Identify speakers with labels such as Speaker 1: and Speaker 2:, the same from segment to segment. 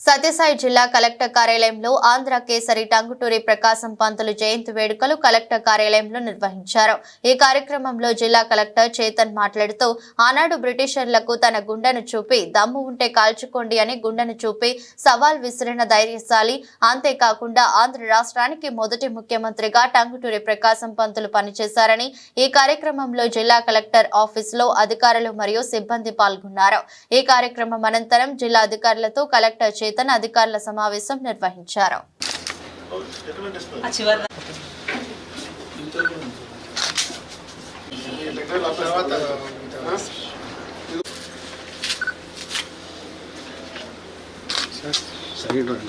Speaker 1: సత్యసాయి జిల్లా కలెక్టర్ కార్యాలయంలో ఆంధ్ర కేసరి టంగుటూరి ప్రకాశం పంతులు జయంతి వేడుకలు కలెక్టర్ కార్యాలయంలో నిర్వహించారు. ఈ కార్యక్రమంలో జిల్లా కలెక్టర్ చేతన్ మాట్లాడుతూ ఆనాడు బ్రిటిషర్లకు తన గుండెను చూపి దమ్ము ఉంటే కాల్చుకోండి అని గుండెను చూపి సవాల్ విసిరిన ధైర్యశాలి అంతేకాకుండా ఆంధ్ర రాష్ట్రానికి మొదటి ముఖ్యమంత్రిగా టంగుటూరి ప్రకాశం పంతులు పనిచేశారని ఈ కార్యక్రమంలో జిల్లా కలెక్టర్ ఆఫీసులో అధికారులు మరియు సిబ్బంది పాల్గొన్నారు. ఈ కార్యక్రమం అనంతరం జిల్లా అధికారులతో కలెక్టర్ చేతన్ అధికారుల సమావేశం నిర్వహించారు.
Speaker 2: ఆ చివరి
Speaker 3: సైడ్ రండి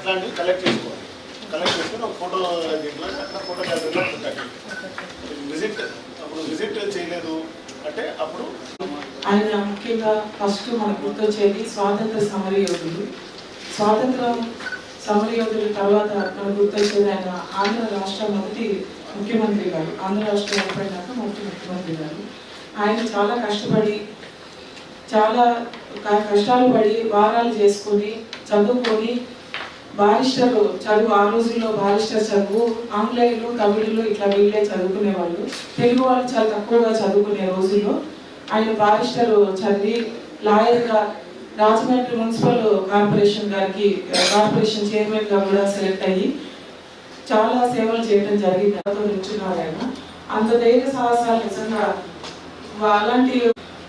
Speaker 4: అట్లాంటివి కలెక్ట్ చేసుకోవాలి. కలెక్ట్ చేసుకుని ఒక ఫోటో దీంట్లో అట్లా ఫోటో గ్యాలరీలో పెట్టాలి. విజిట్ అప్పుడు విజిట్ చేయలేదు అంటే అప్పుడు
Speaker 2: ఆయన ముఖ్యంగా ఫస్ట్ మనకు గుర్తొచ్చేది స్వాతంత్ర సమర యోధులు. స్వాతంత్రం సమర యోధుల తర్వాత మనకు గుర్తొచ్చేది ఆయన ఆంధ్ర రాష్ట్ర మొదటి ముఖ్యమంత్రి గారు. ఆంధ్ర రాష్ట్రం ఏర్పడినాక మొదటి ముఖ్యమంత్రి గారు. ఆయన చాలా కష్టపడి చాలా కష్టాలు పడి వారాలు చేసుకొని చదువుకొని బారిస్టర్లు చదువు ఆ రోజుల్లో బారిస్టర్ చదువు ఆంగ్లేయులు తమిళులు ఇట్లా వీళ్ళే చదువుకునే వాళ్ళు తెలుగు వాళ్ళు చాలా తక్కువగా చదువుకునే రోజుల్లో ఆయన బారిస్టర్ చదివి లాయర్గా రాజమండ్రి మున్సిపల్ కార్పొరేషన్ గారికి కార్పొరేషన్ చైర్మన్గా కూడా సెలెక్ట్ అయ్యి చాలా సేవలు చేయడం జరిగింది. నాతో నిల్చున్నారు ఆయన. అంత ధైర్య సాహసాలు నిజంగా అలాంటి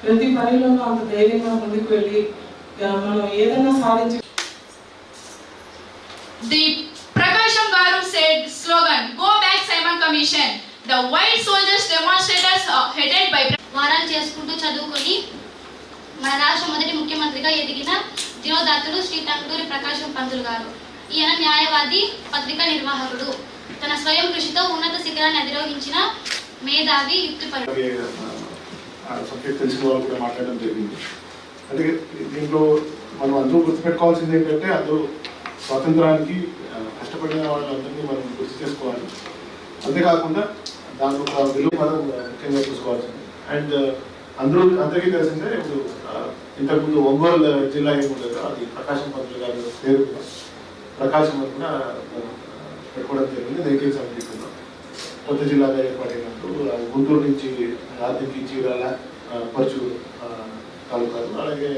Speaker 2: ప్రతి పనిలోనూ అంత ధైర్యంగా ముందుకు వెళ్ళి మనం ఏదైనా సాధించి
Speaker 5: The Prakasham Garu said slogan, Go back Simon Commission. The white soldiers demonstrators uh, headed by
Speaker 6: వారాలు చేసుకుంటూ చదువుకొని మన రాష్ట్ర మొదటి ముఖ్యమంత్రిగా ఎదిగిన దినోదాత్తుడు శ్రీ టంగుటూరి ప్రకాశం పంతులు గారు. ఈయన న్యాయవాది పత్రికా నిర్వాహకుడు. తన స్వయం కృషితో ఉన్నత శిఖరాన్ని అధిరోహించిన మేధావి యుక్తిపరుడు
Speaker 4: అలాగే సబ్జెక్ట్ తెలిసిన వాళ్ళు కూడా మాట్లాడడం జరిగింది. అంటే దీంట్లో మనం అందరూ గుర్తుపెట్టుకోవాల్సింది ఏంటంటే అందరూ స్వాతంత్రానికి కష్టపడిన వాళ్ళందరినీ మనం గుర్తు చేసుకోవాలి. అంతేకాకుండా దాని ఒక విలువ మనం ముఖ్యంగా చూసుకోవాల్సింది అండ్ అందరూ అందరికీ తెలిసిందే ఇప్పుడు ఇంతకుముందు ఒంగోలు జిల్లా ఏముండదు అది ప్రకాశం పంతులు గారి పేరు ప్రకాశం అని కూడా మనం, పెట్టుకోవడం జరిగింది వెహికల్ సమితి కింద కొత్త జిల్లాగా ఏర్పడినప్పుడు గుంటూరు నుంచి రాత్రికి చీరాల ఆ, పరుచూరు తాలూకాలు అలాగే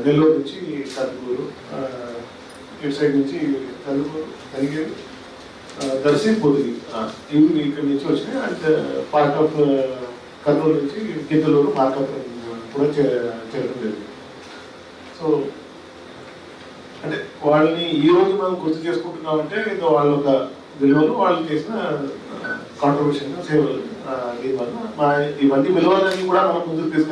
Speaker 4: నెల్లూరు నుంచి కందుకూరు ఇటు సైడ్ నుంచి కందుకూరు కలిగేరు దర్శి పొదిగి ఇవి ఇక్కడ నుంచి వచ్చినాయి అండ్ పార్ట్ ఆఫ్ కర్నూలు నుంచి గిద్దలూరు ఆఫ్ కూడా చే- చేరడం జరిగింది. సో అంటే వాళ్ళని ఈ రోజు మనం గుర్తు చేసుకుంటున్నామంటే ఇది వాళ్ళ ఒక విలువలు వాళ్ళు చేసిన కాంట్రిబ్యూషన్ సేవలు దీనివల్ల మా ఇవన్నీ విలువలన్నీ కూడా మనం ముందుకు తీసుకెళ్ళాలి.